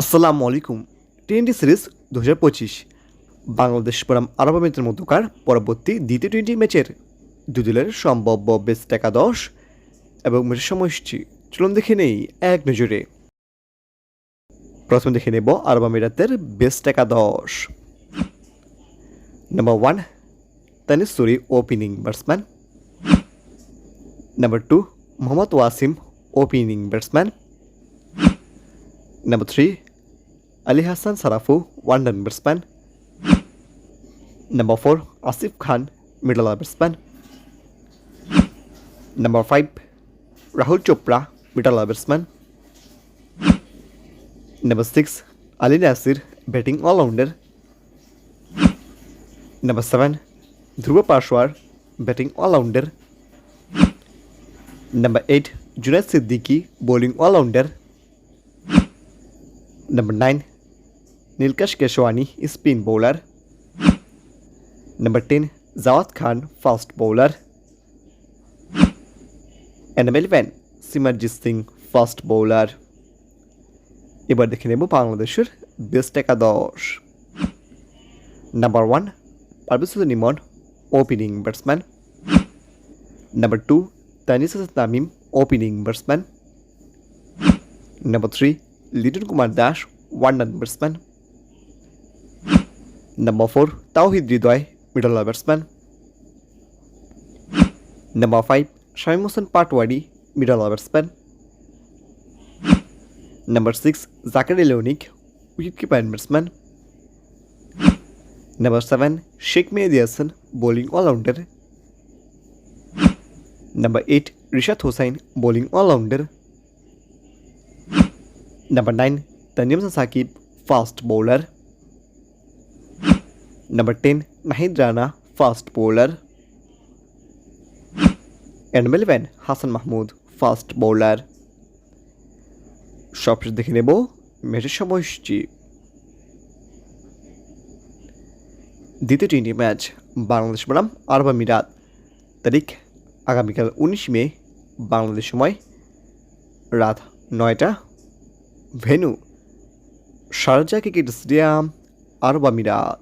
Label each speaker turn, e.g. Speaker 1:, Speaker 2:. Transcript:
Speaker 1: আসসালামু আলাইকুম। Twenty series দু হাজার পঁচিশ। বাংলাদেশ বনাম আরব আমিরাতের মধ্যকার পরবর্তী দ্বিতীয় টোয়েন্টি ম্যাচের দুদলের সম্ভাব্য বেস্ট একাদশ এবং ম্যাচের সময়সূচি। চলুন দেখে নেই এক নজরে। প্রথমে দেখে নেব আরব আমিরাতের বেস্ট একাদশ। Number one Tanish Suri opening batsman number two Muhammad Waseem opening batsman Number 3, Ali Hassan Sarafu, one run batsman. Number 4, Asif Khan, middle order batsman. Number 5, Rahul Chopra, middle order batsman. Number 6, Ali Nasir, batting all-rounder. Number 7, Dhruva Pashwar, batting all-rounder. Number 8, Junaid Siddiqui, bowling all-rounder. Number 9, Nilkash Keshwani, spin bowler. Number 10, Zawad Khan, fast bowler. And number 11, Simarjit Singh, fast bowler. এবার দেখে নেব বাংলাদেশের best একাদশ number one Parvez Emon opening batsman number two Tanzid Tamim opening batsman Number 3, Liton Kumar Dash, one run batsman. Number 4, Tauhid Ridoy, middle order batsman. Number 5, Shaim Hossain Patwari, middle order batsman. Number 6, Zakir Leonik, wicketkeeper and batsman. Number 7, Sheikh Mehdi Hassan, bowling all-rounder. Number 8, Number 9, Tanjim Saqib, fast bowler. Number 10, Nahid fast bowler. And number 11, Hassan Mahmood, fast bowler. সবশেষ দেখে নেব ম্যাচের সময়সূচি দ্বিতীয় twenty match Bangladesh বনাম আরব আমিরাত তারিখ আগামীকাল উনিশ মে বাংলাদেশ সময় রাত নয়টা ভেনু শারজা ক্রিকেট স্টেডিয়াম আরব আমিরাত।